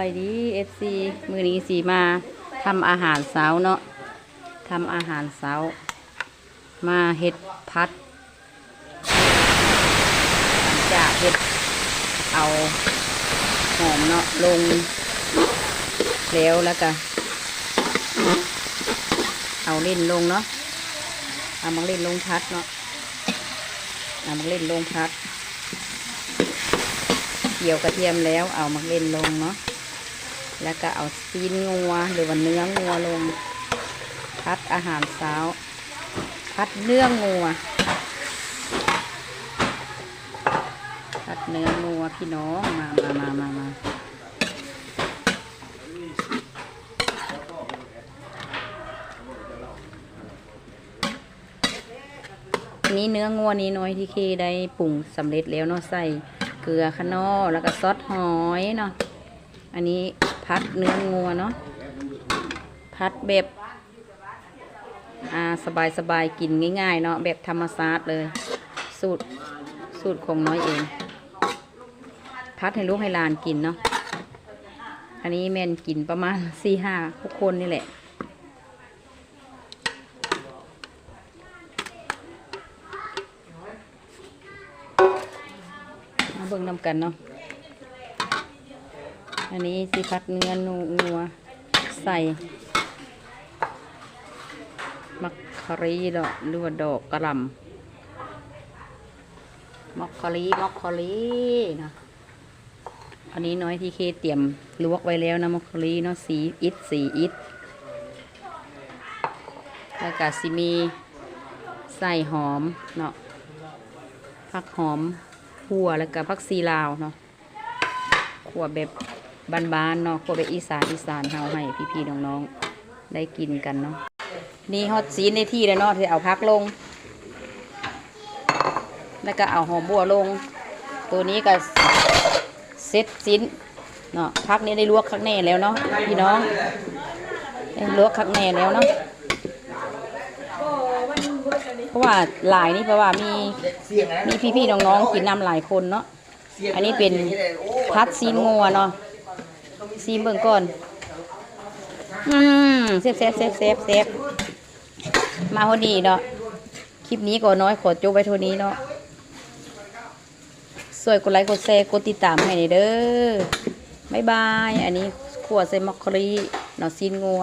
ายดีเอฟซีมือนี้สีมาทำอาหารเช้าเนาะทำอาหารเช้ามาเห็ดพัดจากเห็ดเอาหอมเนาะลงแล้วแล้วก็เอาเล่นลงเนาะเอามาเล่นลงพัดเนาะเอามาเล่นลงพัดเกี่ยวกระเทียมแล้วเอามาเล่นลงเนาะ แล้วก็เอาซีนงัวหรือว่าเนื้องัวลง พัดอาหารเช้า พัดเนื้องัว พัดเนื้องัวพี่น้องมามามามามาอันนี้เนื้องัวนี้น้อยที่เคได้ปรุงสำเร็จแล้วเนาะใส่เกลือขนอแล้วก็ซอสหอยเนาะอันนี้ พัดเนื้องัวเนาะพัดแบบอ่าสบายสบายๆกินง่ายๆเนาะแบบธรรมชาติเลย สูตรสูตรของน้อยเอง พัดให้ลูกให้หลานกินเนาะอันนี้แม่นกินประมาณสี่ห้าหกคนนี่แหละมาเบิ่งนำกันเนาะ อันนี้สิพัดเนื้อนูงัวใส่ มักคารีดอกหรือว่าดอกกระลำมักคารีมักคารีนะอันนี้น้อยที่เคเตรียมลวกไว้แล้วนะมักคารีเนาะสีอิดสีอิดแล้วก็สิมีใส่หอมเนาะผักหอมหัวแล้วก็ผักซีลาวเนาะขัวแบบ บ้านๆเนาะขัวแบบอีสานอีสานเฮาให้พี่ๆน้องๆได้กินกันเนาะนี่ฮอตซีนในที่แล้วเนาะที่เอาพักลง แล้วก็เอาหอมบัวลง ตัวนี้ก็เซ็ตซีนเนาะพักนี้ได้ลวกข้างในแล้วเนาะพี่น้องได้ลวกข้างในแล้วเนาะเพราะว่าหลายนี่เพราะว่ามีมีพี่ๆน้องๆกินน้ำหลายคนเนาะอันนี้เป็นพัดซีนงัวเนาะ ซีมเบิ่งก่อน อืมเซฟเซฟเซฟเซฟเซฟมาพอดีเนาะ คลิปนี้ก็น้อยขอจบไว้เท่านี้เนาะ สวยกดไลค์กดแชร์กดติดตามให้หน่อยเด้อบ๊ายบาย อันนี้ขวดใส่มอคคอรีเนาะซีนงัว